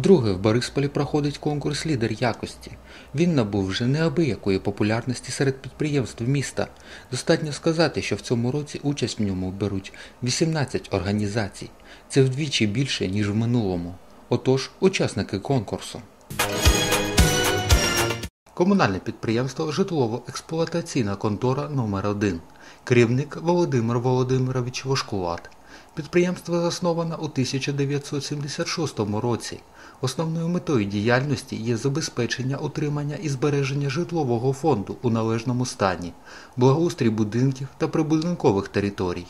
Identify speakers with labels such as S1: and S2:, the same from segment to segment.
S1: Вдруге в Борисполі проходить конкурс Лідер якості. Він набув вже неабиякої популярності серед підприємств міста. Достатньо сказати, що в цьому році участь в ньому беруть 18 організацій. Це вдвічі більше, ніж в минулому. Отож, учасники конкурсу. Комунальне підприємство Житлово-експлуатаційна контора номер 1 Керівник Володимир Володимирович Вошкулат. Підприємство засновано у 1976 році. Основною метою діяльності є забезпечення утримання і збереження житлового фонду у належному стані, благоустрій будинків та прибудинкових територій.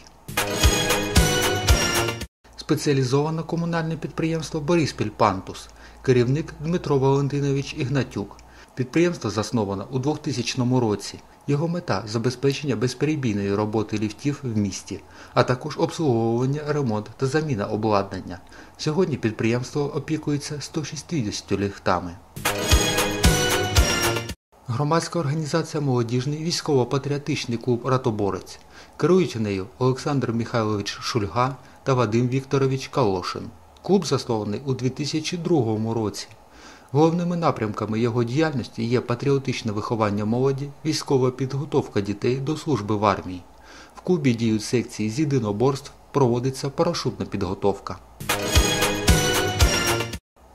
S1: Спеціалізоване комунальне підприємство Бориспіль Пантус. Керівник Дмитро Валентинович Ігнатюк. Підприємство засновано у 2000 році. Його мета забезпечення безперебійної роботи ліфтів в місті, а також обслуговування, ремонт та заміна обладнання. Сьогодні підприємство опікується 160 ліфтами. Громадська організація Молодіжний військово-патріотичний клуб Ратоборець. Керують нею Олександр Михайлович Шульга та Вадим Вікторович Калошин. Клуб заснований у 2002 році. Головними напрямками його діяльності є патріотичне виховання молоді, військова підготовка дітей до служби в армії. В клубі діють секції з єдиноборств, проводиться парашутна підготовка.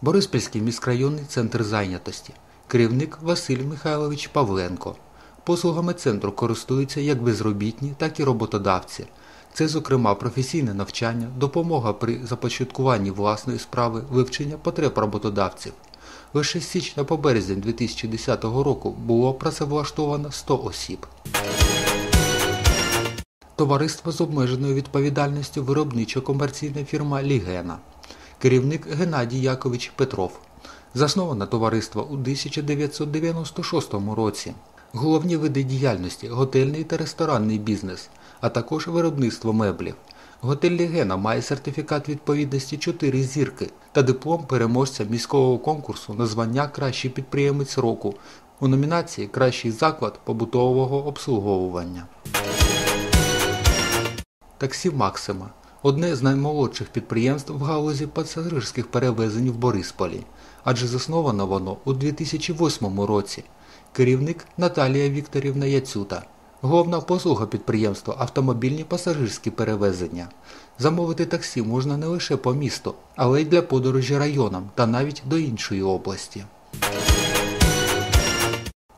S1: Бориспільський міськрайонний центр зайнятості. Керівник Василь Михайлович Павленко. Послугами центру користуються як безробітні, так і роботодавці. Це, зокрема, професійне навчання, допомога при започаткуванні власної справи, вивчення потреб роботодавців. Лише з січня по березень 2010 року було працевлаштовано 100 осіб. Товариство з обмеженою відповідальністю виробничо-комерційна фірма Лігена. Керівник Геннадій Якович Петров. Засноване товариство у 1996 році. Головні види діяльності готельний та ресторанний бізнес, а також виробництво меблів. Готель Лігена має сертифікат відповідності 4 зірки та диплом переможця міського конкурсу на звання Кращий підприємець року у номінації Кращий заклад побутового обслуговування. Таксі Максима одне з наймолодших підприємств в галузі пасажирських перевезень в Борисполі, адже засновано воно у 2008 році. Керівник Наталія Вікторівна Яцюта. Головна послуга підприємства автомобільні пасажирські перевезення. Замовити таксі можна не лише по місту, але й для подорожі районам та навіть до іншої області.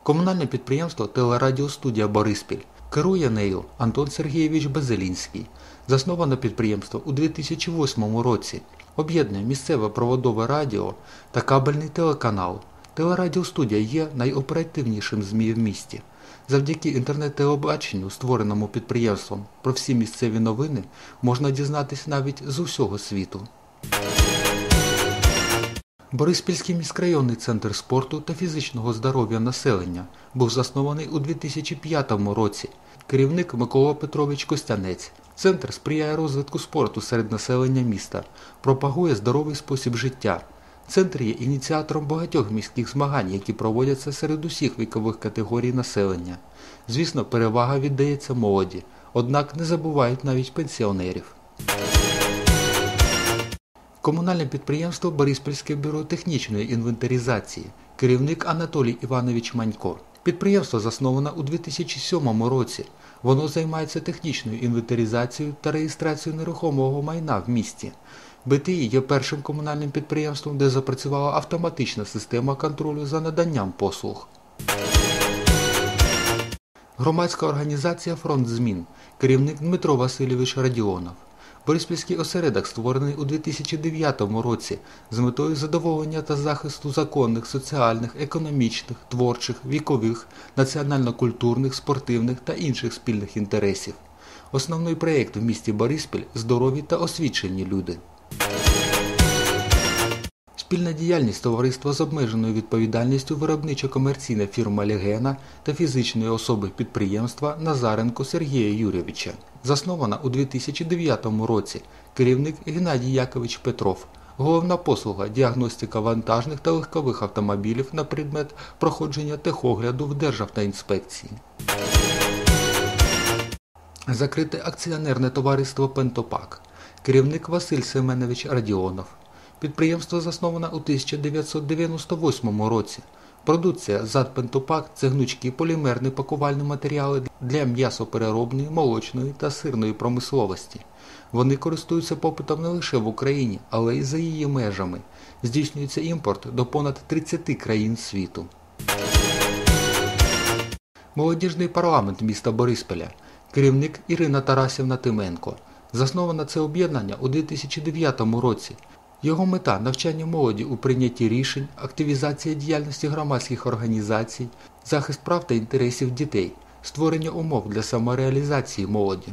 S1: Комунальне підприємство Телерадіостудія Бориспіль. Керує нею Антон Сергійович Безелінський. Засноване підприємство у 2008 році. Об'єднує місцеве проводове радіо та кабельний телеканал. Телерадіостудія є найоперативнішим ЗМІ в місті. Завдяки інтернет-телебаченню, створеному підприємством, про всі місцеві новини можна дізнатися навіть з усього світу. Бориспільський міськрайонний центр спорту та фізичного здоров'я населення був заснований у 2005 році. Керівник Микола Петрович Костянець. Центр сприяє розвитку спорту серед населення міста, пропагує здоровий спосіб життя. Центр є ініціатором багатьох міських змагань, які проводяться серед усіх вікових категорій населення. Звісно, перевага віддається молоді, однак не забувають навіть пенсіонерів. Комунальне підприємство Бориспільське бюро технічної інвентаризації. Керівник Анатолій Іванович Манько. Підприємство засновано у 2007 році. Воно займається технічною інвентаризацією та реєстрацією нерухомого майна в місті. БТІ є першим комунальним підприємством, де запрацювала автоматична система контролю за наданням послуг. Громадська організація Фронт змін. Керівник Дмитро Васильович Радіонов. Бориспільський осередок створений у 2009 році з метою задоволення та захисту законних, соціальних, економічних, творчих, вікових, національно-культурних, спортивних та інших спільних інтересів. Основний проєкт в місті Бориспіль здорові та освічені люди. Спільна діяльність товариства з обмеженою відповідальністю виробничо-комерційна фірма Легена та фізичної особи підприємства Назаренко Сергія Юрійовича. Заснована у 2009 році. Керівник Геннадій Якович Петров. Головна послуга діагностика вантажних та легкових автомобілів на предмет проходження техогляду в Державтоінспекції. Закрите акціонерне товариство Пентопак. Керівник Василь Семенович Радіонов. Підприємство засноване у 1998 році. Продукція ЗАД Пентопак це гнучкі полімерні пакувальні матеріали для м'ясопереробної, молочної та сирної промисловості. Вони користуються попитом не лише в Україні, але й за її межами. Здійснюється імпорт до понад 30 країн світу. Молодіжний парламент міста Борисполя. Керівник Ірина Тарасівна Тименко. Засноване це об'єднання у 2009 році. Його мета навчання молоді у прийнятті рішень, активізація діяльності громадських організацій, захист прав та інтересів дітей, створення умов для самореалізації молоді.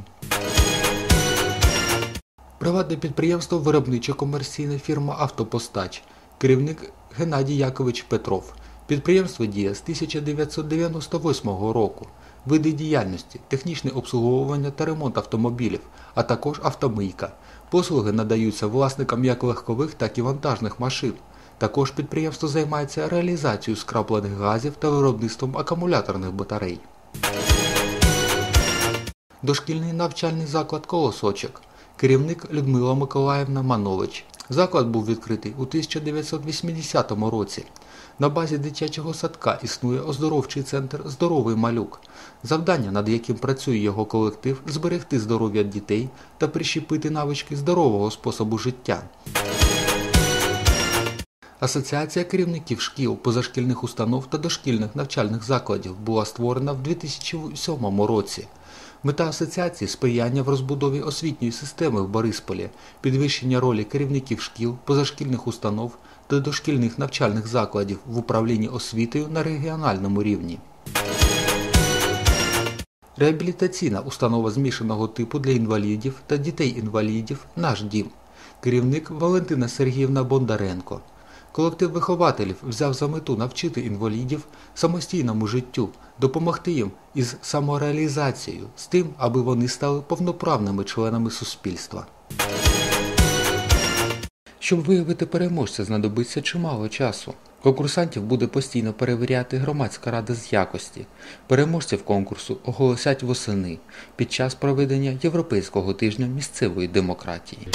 S1: Приватне підприємство Виробнича комерційна фірма Автопостач. Керівник Геннадій Якович Петров. Підприємство діє з 1998 року. Види діяльності, технічне обслуговування та ремонт автомобілів, а також автомийка. Послуги надаються власникам як легкових, так і вантажних машин. Також підприємство займається реалізацією скраплених газів та виробництвом акумуляторних батарей. Дошкільний навчальний заклад Колосочок. Керівник Людмила Миколаївна Манович. Заклад був відкритий у 1980 році. На базі дитячого садка існує оздоровчий центр Здоровий малюк. Завдання, над яким працює його колектив, зберегти здоров'я дітей та прищепити навички здорового способу життя. Асоціація керівників шкіл, позашкільних установ та дошкільних навчальних закладів була створена в 2007 році. Мета асоціації сприяння в розбудові освітньої системи в Борисполі, підвищення ролі керівників шкіл, позашкільних установ та дошкільних навчальних закладів в управлінні освітою на регіональному рівні. Реабілітаційна установа змішаного типу для інвалідів та дітей-інвалідів Наш дім. Керівник Валентина Сергіївна Бондаренко. Колектив вихователів взяв за мету навчити інвалідів самостійному життю, допомогти їм із самореалізацією, з тим, аби вони стали повноправними членами суспільства. Щоб виявити переможця, знадобиться чимало часу. Конкурсантів буде постійно перевіряти громадська рада з якості. Переможців конкурсу оголосять восени під час проведення Європейського тижня місцевої демократії.